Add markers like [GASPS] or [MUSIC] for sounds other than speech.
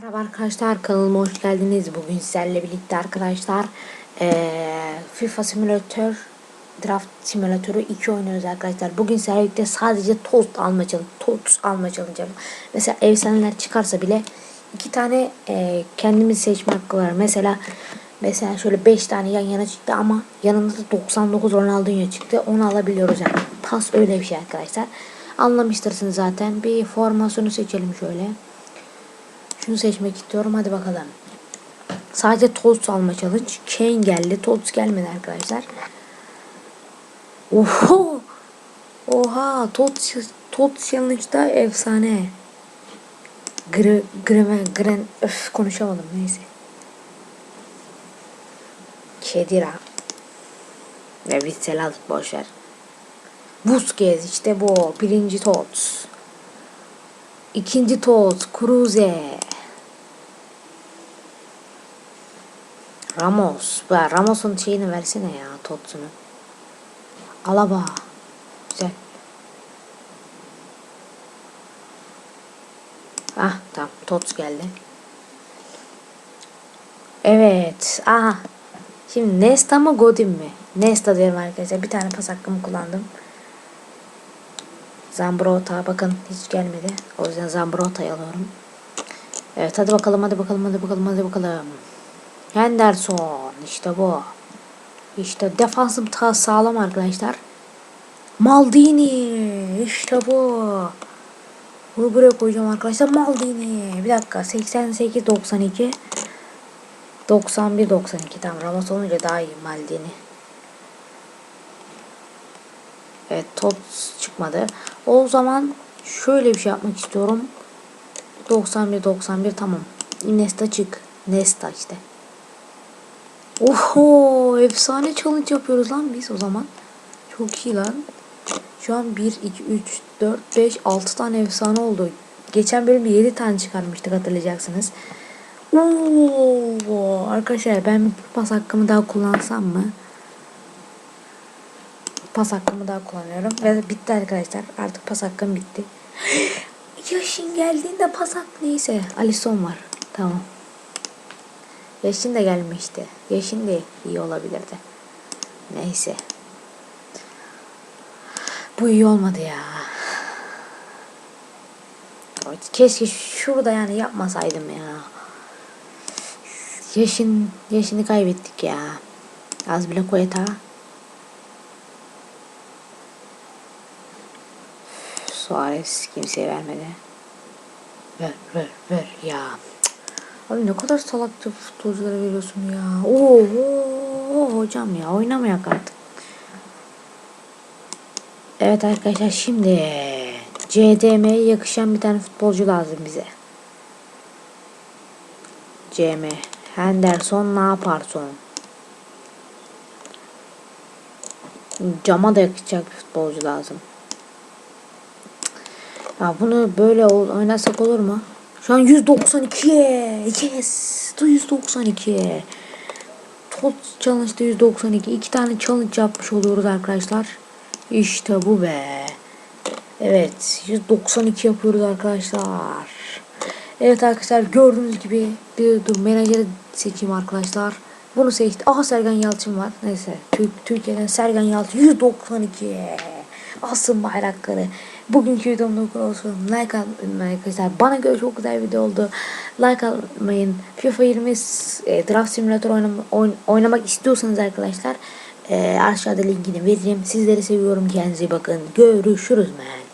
Merhaba arkadaşlar kanalıma hoş geldiniz. Bugün sizlerle birlikte arkadaşlar eee, FIFA Simulator Draft Simülatörü 2 oynuyoruz arkadaşlar. Bugün sizlerle birlikte sadece tost alma challenge, tost alma challenge. Mesela efsaneler çıkarsa bile iki tane eee kendimiz seçme hakkı var. Mesela mesela şöyle 5 tane yan yana çıktı ama yanında da 99 Ronaldinho çıktı. Onu alabiliyoruz yani. Pas öyle bir şey arkadaşlar. Anlamıştırsınız zaten. Bir formasyonu seçelim şöyle. Şunu seçmek istiyorum. Hadi bakalım. Sadece tost alma challenge. Kane geldi. Tost gelmedi arkadaşlar. Oho. Oha. Tost, tost challenge'da efsane. Gre, greme, gren, öf konuşamadım neyse. Kedira. Ve Vitsel aldık boşver. Busquets işte bu. Birinci tost. İkinci toz Cruze. Ramos. Be, Ramos'un şeyini versene ya totsunu. Alaba. Güzel. Ah tamam tots geldi. Evet. Aha. Şimdi Nesta mı Godin mi? Nesta diyelim arkadaşlar. Bir tane pas hakkımı kullandım. Zambrota bakın hiç gelmedi. O yüzden Zambrota'yı alıyorum. Evet hadi bakalım hadi bakalım hadi bakalım hadi bakalım. Henderson işte bu. İşte defansım ta sağlam arkadaşlar. Maldini işte bu. Bunu buraya koyacağım arkadaşlar. Maldini. Bir dakika 88 92 91 92 tamam Ramos olunca daha iyi Maldini. Evet top çıkmadı. O zaman şöyle bir şey yapmak istiyorum. 91 91 tamam. Nesta çık. Nesta işte. Oho efsane challenge yapıyoruz lan biz o zaman. Çok iyi lan. Şu an 1 2 3 4 5 6 tane efsane oldu. Geçen bölümde 7 tane çıkarmıştık hatırlayacaksınız. Oo, arkadaşlar ben bir pas hakkımı daha kullansam mı? pas hakkımı daha kullanıyorum. Ve bitti arkadaşlar. Artık pas hakkım bitti. [GASPS] Yaşın geldiğinde pas hak neyse. Alison var. Tamam. Yaşın da gelmişti. Yaşın da iyi olabilirdi. Neyse. Bu iyi olmadı ya. Keşke şurada yani yapmasaydım ya. Yaşın yaşını kaybettik ya. Az bile Koyeta. Suarez kimseye vermedi. Ver ver ver ya. Abi ne kadar salakça futbolculara veriyorsun ya. Oo, hocam ya oynamayak artık. Evet arkadaşlar şimdi CDM'ye yakışan bir tane futbolcu lazım bize. CM. Henderson ne yaparson? Cama da yakışacak bir futbolcu lazım. Ya bunu böyle oynasak olur mu? Şu an 192. Yes. 192. Tot challenge'da 192. İki tane challenge yapmış oluyoruz arkadaşlar. İşte bu be. Evet. 192 yapıyoruz arkadaşlar. Evet arkadaşlar gördüğünüz gibi bir dur menajeri seçeyim arkadaşlar. Bunu seçti. Aha Sergen Yalçın var. Neyse. Türk, Türkiye'den Sergen Yalçın 192. Asın bayrakları. Bugünkü videomda bu kadar olsun. Like atmayın arkadaşlar. Bana göre çok güzel bir video oldu. Like atmayın. FIFA 20 e, Draft Simulator oynam oyn oynamak istiyorsanız arkadaşlar e, aşağıda linkini vereceğim. Sizleri seviyorum. Kendinize bakın. Görüşürüz man.